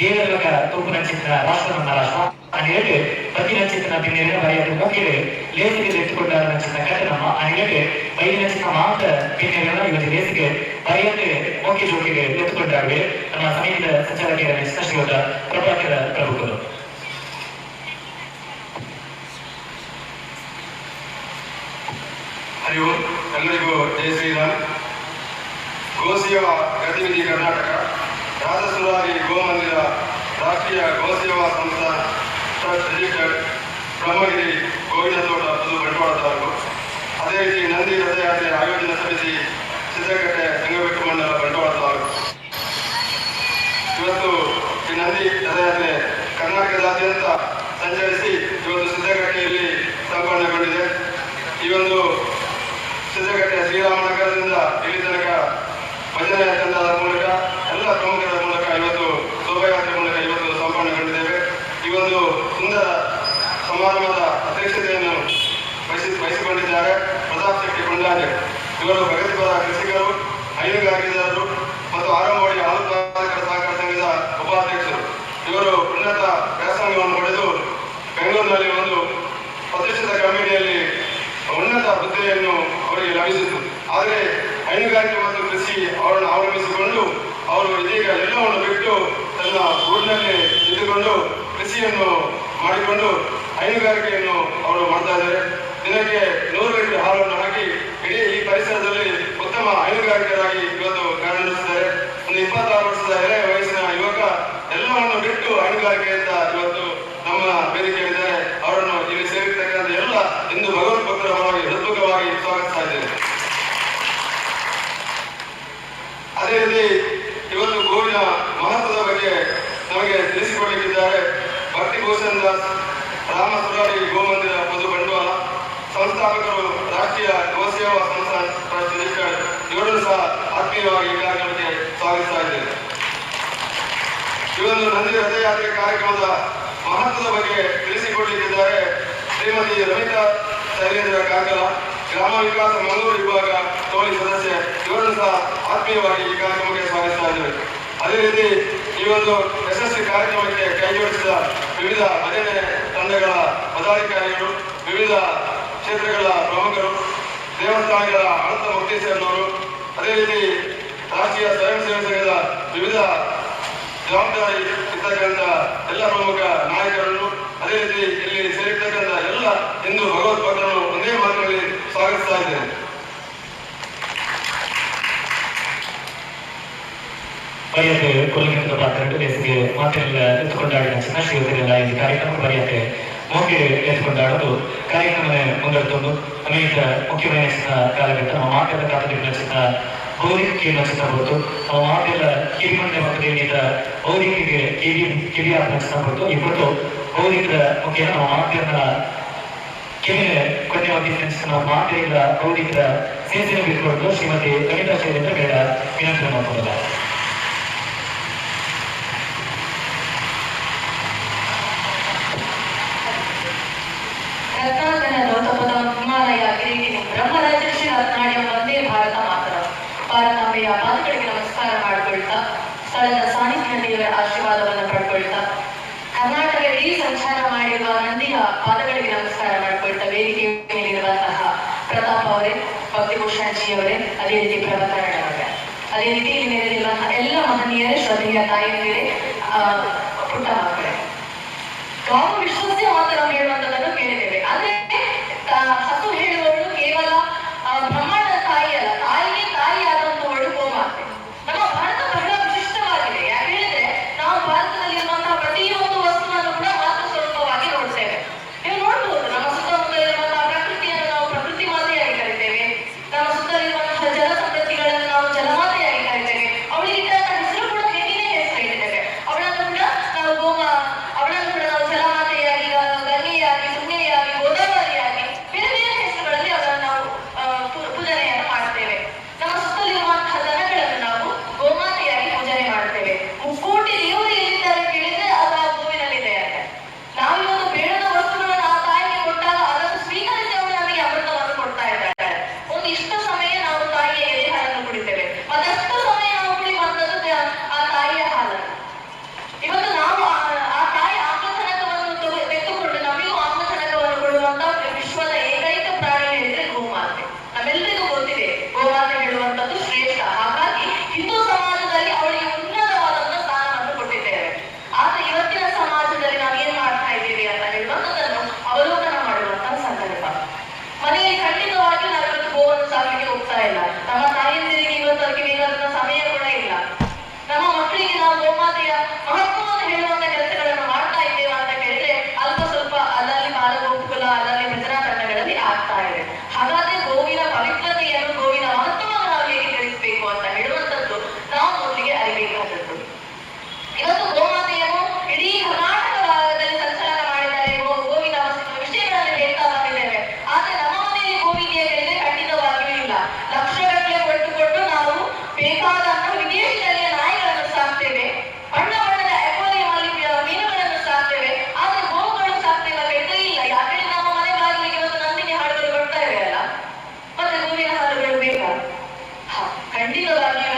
ದೇವರ ತೂಪು ನಚಿತ್ರ ರಾಷ್ಟ್ರ ನಮ್ಮ ರಾಷ್ಟ್ರ ಅನೇಕೆ ಪ್ರತಿ ನಚಿತ್ರ ತಿನ್ನೇರಿನ ಬರೆಯಲು ಮುಖ್ಯವೆ ಲೇಸಿಗೆ ಎತ್ತುಕೊಂಡಾರ ನಚಿತ್ರ ಕಟ್ಟನಮ್ಮ ಅನೇಕೆ ಬೈಲಿ ನಚಿತ್ರ ಮಾತ್ರ ತಿನ್ನೇರಿನ ಇವತ್ತು ಲೇಸಿಗೆ ಬರೆಯಕ್ಕೆ ಮುಖ್ಯ ಜೋಕಿಗೆ ಎತ್ತುಕೊಂಡಾವೆ ನಮ್ಮ ಸಮೀಪದ ಸಂಚಾಲಕಿಯರ ಶ್ರೀಯುತ ಪ್ರಭಾಕರ ಪ್ರಭುಗಳು ಹರಿ ಓಂ ಎಲ್ಲರಿಗೂ ಜಯ ಶ್ರೀರಾಮ್. ಗೋಸಿಯ ಗತಿವಿಧಿ ಕರ್ನಾಟಕ. ರಾಜಸುರಾರಿ ಗೋಮಂದಿರ ರಾಷ್ಟ್ರೀಯ ಗೋಸೇವಾ ಸಂಸ್ಥಾ ಟ್ರಸ್ಟ್ ರಿಜಿಸ್ಟರ್ಡ್ ಬ್ರಹ್ಮಗಿರಿ ಗೋವಿಂದ ತೋಟ ಪುದು ಬಂಟ್ವಾಳ ತಾಲೂಕು. ಅದೇ ರೀತಿ ನಂದಿ ರಥಯಾತ್ರೆ ಆಯೋಜನೆ ಸಮಿತಿ ಸಿದ್ದಗಟ್ಟೆ ಸಂಗಬೆಟ್ಟು ಮಂಡಲ ಬಂಟ್ವಾಳ ತಾಲೂಕು. ಇವತ್ತು ಈ ನಂದಿ ರಥಯಾತ್ರೆ ಕರ್ನಾಟಕದಾದ್ಯಂತ ಸಂಚರಿಸಿ ಇವತ್ತು ಸಿದ್ದಗಟ್ಟೆಯಲ್ಲಿ ಸಂಪನ್ನಗೊಂಡಿದೆ. ಈ ಒಂದು ಸಿದ್ದಗಟ್ಟೆ ಶ್ರೀರಾಮನಗರದಿಂದ ಇಲ್ಲಿ ತನಕ ಭಜನೆ ತಂಡದ ಮೂಲಕ ಎಲ್ಲ ಇವತ್ತು ಶೋಭಾಯಾತ್ರೆ ಮೂಲಕ ಇವತ್ತು ಸಂಪನ್ನಗೊಂಡಿದ್ದೇವೆ ಈ ಒಂದು ಸುಂದರ ಸಮಾರಂಭದ ಅಧ್ಯಕ್ಷತೆಯನ್ನು ವಹಿಸಿ ವಹಿಸಿಕೊಂಡಿದ್ದಾರೆ. ಪ್ರತಾಪ್ ಶೆಟ್ಟಿ ಕೊಂಡಾಜೆ ಇವರು ಪ್ರಗತಿಪರ ಕೃಷಿಕರು ಹೈನುಗಾರಿಕೆದಾರರು ಮತ್ತು ಆರಂಭವಾಡಿ ಹಾಲು ಉತ್ಪಾದಕರ ಸಹಕಾರ ಸಂಘದ ಉಪಾಧ್ಯಕ್ಷರು. ಇವರು ಉನ್ನತ ವ್ಯಾಸಂಗವನ್ನು ಪಡೆದು ಬೆಂಗಳೂರಿನಲ್ಲಿ ಒಂದು ಪ್ರತಿಷ್ಠಿತ ಕಂಪನಿಯಲ್ಲಿ ಉನ್ನತ ಹುದ್ದೆಯನ್ನು ಅವರಿಗೆ ಲಭಿಸಿತು. ಆದರೆ ಹೈನುಗಾರಿಕೆ ಮತ್ತು ಕೃಷಿ ಅವರನ್ನು ಅವಲಂಬಿಸಿಕೊಂಡು ಅವರು ಇದೀಗ ಎಲ್ಲವನ್ನು ಬಿಟ್ಟು ತನ್ನ ಊರಿನಲ್ಲಿ ಇದ್ದುಕೊಂಡು ಕೃಷಿಯನ್ನು ಮಾಡಿಕೊಂಡು ಹೈನುಗಾರಿಕೆಯನ್ನು ಅವರು ಮಾಡ್ತಾ ಇದ್ದಾರೆ. ದಿನಕ್ಕೆ ನೂರು ಲೀಟರ್ ಹಾಲನ್ನು ಹಾಕಿ ಇಡೀ ಈ ಪರಿಸರದಲ್ಲಿ ಉತ್ತಮ ಹೈನುಗಾರಿಕೆಯಾಗಿ ಇವತ್ತು ಕಾರ್ಯನಿರ್ವಹಿಸಿದ್ದಾರೆ ಒಂದು ಇಪ್ಪತ್ತಾರು ವರ್ಷದ ಎಳೆ ವಯಸ್ಸಿನ ಯುವಕ ಎಲ್ಲವನ್ನು ಬಿಟ್ಟು ಹೈನುಗಾರಿಕೆಯಿಂದ ಇವತ್ತು ನಮ್ಮ ವೇದಿಕೆಯಲ್ಲಿದ್ದಾರೆ ಅವರನ್ನು ಇಲ್ಲಿ ಸೇರಿರ್ತಕ್ಕಂಥ ಎಲ್ಲ ಇಂದು ಭಗವತ್ ಭಕ್ತರ ಪರವಾಗಿ ಹೃತ್ಮುಖವಾಗಿ ಸ್ವಾಗತಿಸ್ತಾ ಇದ್ದೇನೆ ಅದೇ ರೀತಿ ಇವತ್ತು ಗೋವಿನ ಮಹತ್ವದ ಬಗ್ಗೆ ನಮಗೆ ತಿಳಿಸಿಕೊಡಲಿಕ್ಕಿದ್ದಾರೆ ಭಕ್ತಿ ಭೂಷಣ್ ದಾಸ್ ರಾಮ ಸುರಾರಿ ಗೋಮಂದಿರ ಮಧು ಬಂಡವಾಳ. ಸಂಸ್ಥಾಪಕರು ರಾಷ್ಟ್ರೀಯ ಗೋಸೇವಾ ಸಂಸ್ಥಾ ಟ್ರಸ್ಟ್ ಇವರನ್ನು ಸಹ ಆತ್ಮೀಯವಾಗಿ ಕಾರ್ಯಕ್ರಮಕ್ಕೆ ಸ್ವಾಗತಿಸ್ತಾ ಇದ್ದೇನೆ. ಒಂದು ನಂದಿ ರಥಯಾತ್ರೆ ಕಾರ್ಯಕ್ರಮದ ಮಹತ್ವದ ಬಗ್ಗೆ ತಿಳಿಸಿಕೊಡಲಿಕ್ಕಿದ್ದಾರೆ ಶ್ರೀಮತಿ ರವಿತಾ ಶೈಲೇಂದ್ರ ಕಾಕಲ ಗ್ರಾಮ ವಿಕಾಸ ಮಂಗಳೂರು ವಿಭಾಗ ತೋಳಿ ಸದಸ್ಯ ಇವರನ್ನು ಸಹ ಆತ್ಮೀಯವಾಗಿ ಈ ಕಾರ್ಯಕ್ರಮಕ್ಕೆ ಸ್ವಾಗತಿಸ್ತಾ ಇದ್ದೇವೆ ಅದೇ ರೀತಿ ಈ ಒಂದು ಯಶಸ್ವಿ ಕಾರ್ಯಕ್ರಮಕ್ಕೆ ಕೈಜೋಡಿಸಿದ ವಿವಿಧ ಭಜನೆ ತಂಡಗಳ ಪದಾಧಿಕಾರಿಗಳು, ವಿವಿಧ ಕ್ಷೇತ್ರಗಳ ಪ್ರಮುಖರು, ದೇವಸ್ಥಾನಗಳ ಆಡಳಿತ ಮುಕ್ತೇಶ್ವರನವರು, ಅದೇ ರೀತಿ ರಾಷ್ಟ್ರೀಯ ಸ್ವಯಂ ಸೇವಾ ಸಂಘದ ವಿವಿಧ ಜವಾಬ್ದಾರಿ ಇರ್ತಕ್ಕಂಥ ಎಲ್ಲ ಪ್ರಮುಖ ನಾಯಕರನ್ನು, ಅದೇ ರೀತಿ ಇಲ್ಲಿ ಸೇರಿರ್ತಕ್ಕಂಥ ಎಲ್ಲ ಹಿಂದೂ ಭಗವತ್ಪಾದರನ್ನು ಒಂದೇ ಮಾತಿನಲ್ಲಿ ಸ್ವಾಗತಿಸ್ತಾ ಇದ್ದೇನೆ. ಬರೆಯಕ್ಕೆ ಕೊಲ್ಲಿಂದ ಪಾತ್ರ ಮಾತೆಲ್ಲ ಮಾತೆಲ್ಲ ಎತ್ತುಕೊಂಡಾಡಿದ ಚಿನ್ನಶ್ರೀಯುತರೆಲ್ಲ ಈ ಕಾರ್ಯಕ್ರಮ ಬರೆಯಕ್ಕೆ ಮುಖ್ಯ ಎತ್ತುಕೊಂಡಾಡೋದು ಕಾರ್ಯಕ್ರಮ ಮುಂದೆಡ್ತೊಂದು ಅನೇಕ ಮುಖ್ಯమైన ಕಾಲಘಟ್ಟ ನಮ್ಮ ಮಾತೆಲ್ಲ ಕಾತಲಿಗೆ ನಚಿತ ಭೌತಿಕ ನಚಿತ ಹೊರತು ನಮ್ಮ ಮಾತೆಲ್ಲ ಕಿರಿಮಂಡೆ ದೇವೀತ ಭೌತಿಕಿಗೆ ಕಿರಿ ಕಿರಿಯಾದ ನಚಿತ ಹೊರತು ಇವತ್ತು ಭೌತಿಕದ ಮುಖ್ಯ ನಮ್ಮ ಮಾತೆಲ್ಲ ಕಿವಿನ ಕೊನೆಯಾಗಿ ನಾವು ಮಾತೆಲ್ಲ ಭೌತಿಕದ ಸೇತನೆ ಬಿಟ್ಕೊಂಡು ಶ್ರೀಮತಿ ಕವಿತಾ ಶೈಲೇಂದ್ರ ಬೇಡ. ವಿನಂತಿ ಮಾಡ್ಕೊಳ್ಳೋದ ಪಾದಗಳಿಗೆ ನಮಸ್ಕಾರ ಮಾಡಿಕೊಳ್ತಾ, ಸ್ಥಳದ ಸಾನಿಧ್ಯ ದೇವರ ಆಶೀರ್ವಾದವನ್ನು ಪಡ್ಕೊಳ್ತಾ, ಕರ್ನಾಟಕದಲ್ಲಿ ಸಂಚಾರ ಮಾಡಿರುವ ನಂದಿಯ ಪಾದಗಳಿಗೆ ನಮಸ್ಕಾರ ಮಾಡಿಕೊಳ್ತಾ ವೇದಿಕೆ ಮೇಲಿರುವಂತಹ ಪ್ರತಾಪ್ ಅವರೇ ಭಕ್ತಿಭೂಷಣ್ ಜಿ ಅವರೇ ಅದೇ ರೀತಿ ಪ್ರಭಾಕರಣ ಅವರೇ. ಅದೇ ರೀತಿ ಇಲ್ಲಿ ನೆರೆದಿರುವಂತಹ ಎಲ್ಲ ಮಹನೀಯರೇ, ಶ್ರದ್ಧೆಯ ತಾಯಿಯರೇ ಪುಟ್ಟ ಮಕ್ಕಳೇ. ಗಾವ ವಿಶ್ವಸ್ಯ ನಾವು ಹೇಳುವಂತದನ್ನು ಕೇಳಿದ್ದೇವೆ. ಅಂದ್ರೆ ಸತ್ತು ಹಸು ಮುಖ್ಯವಾಗಿ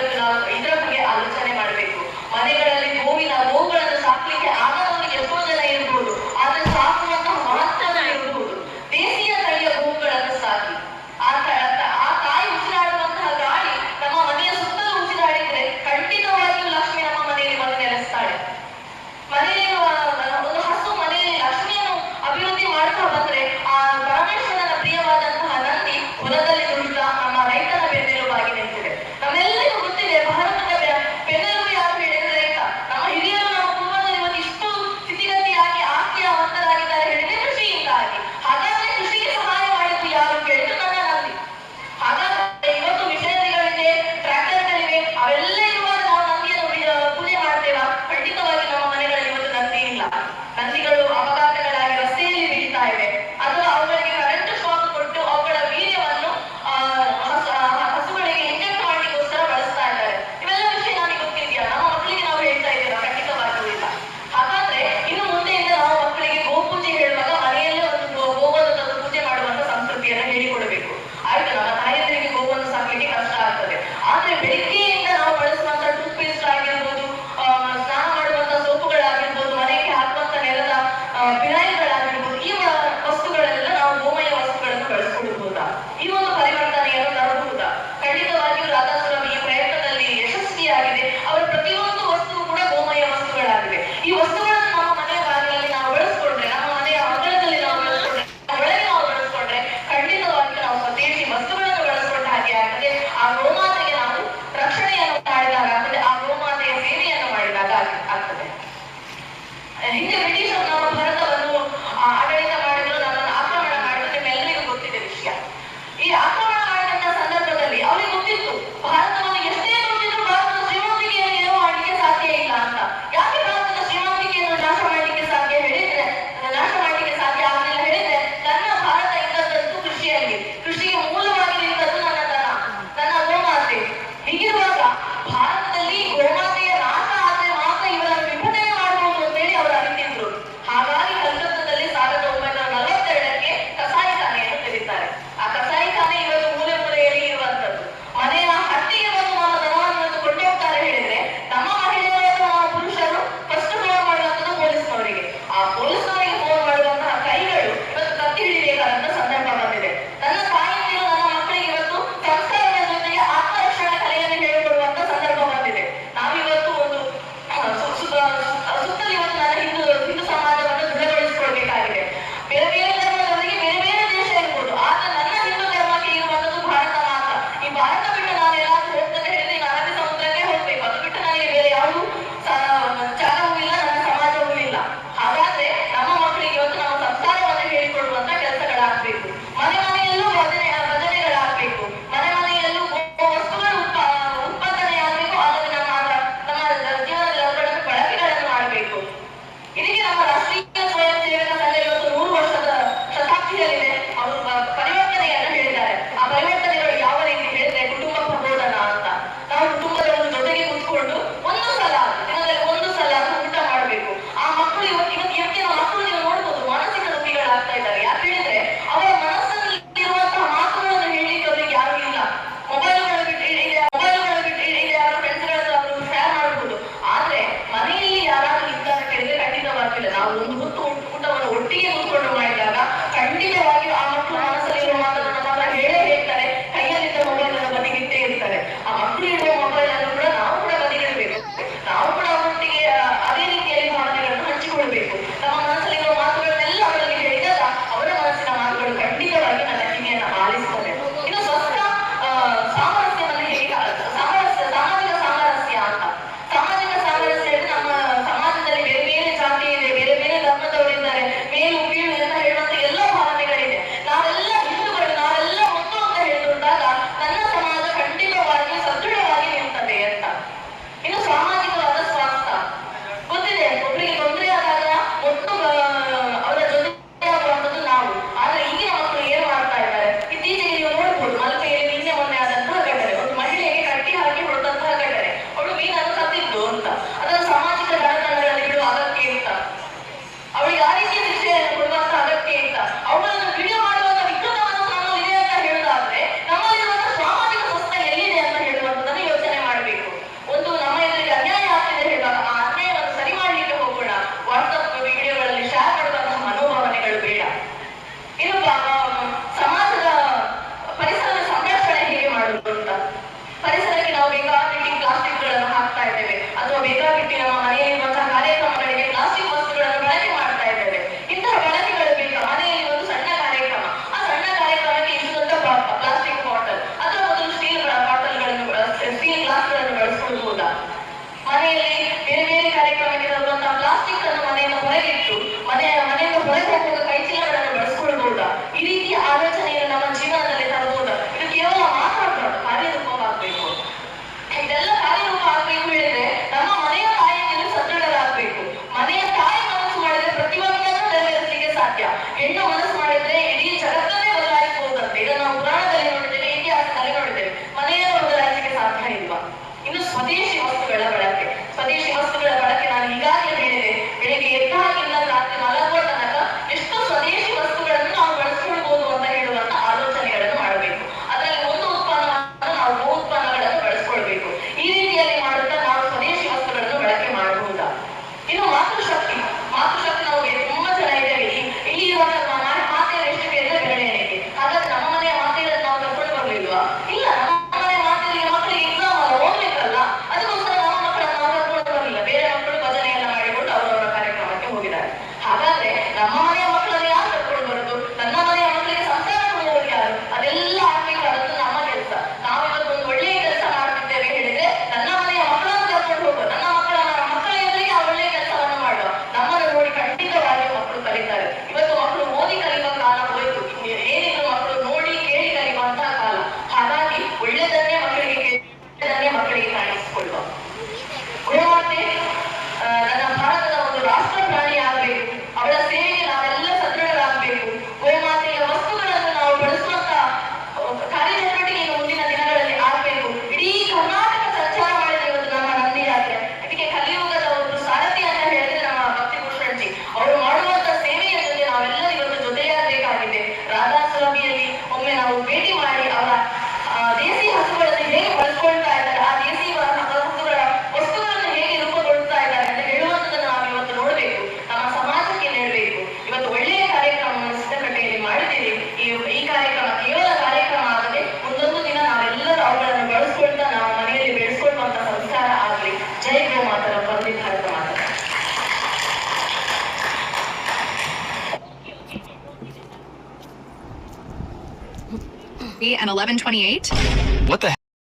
1128. What the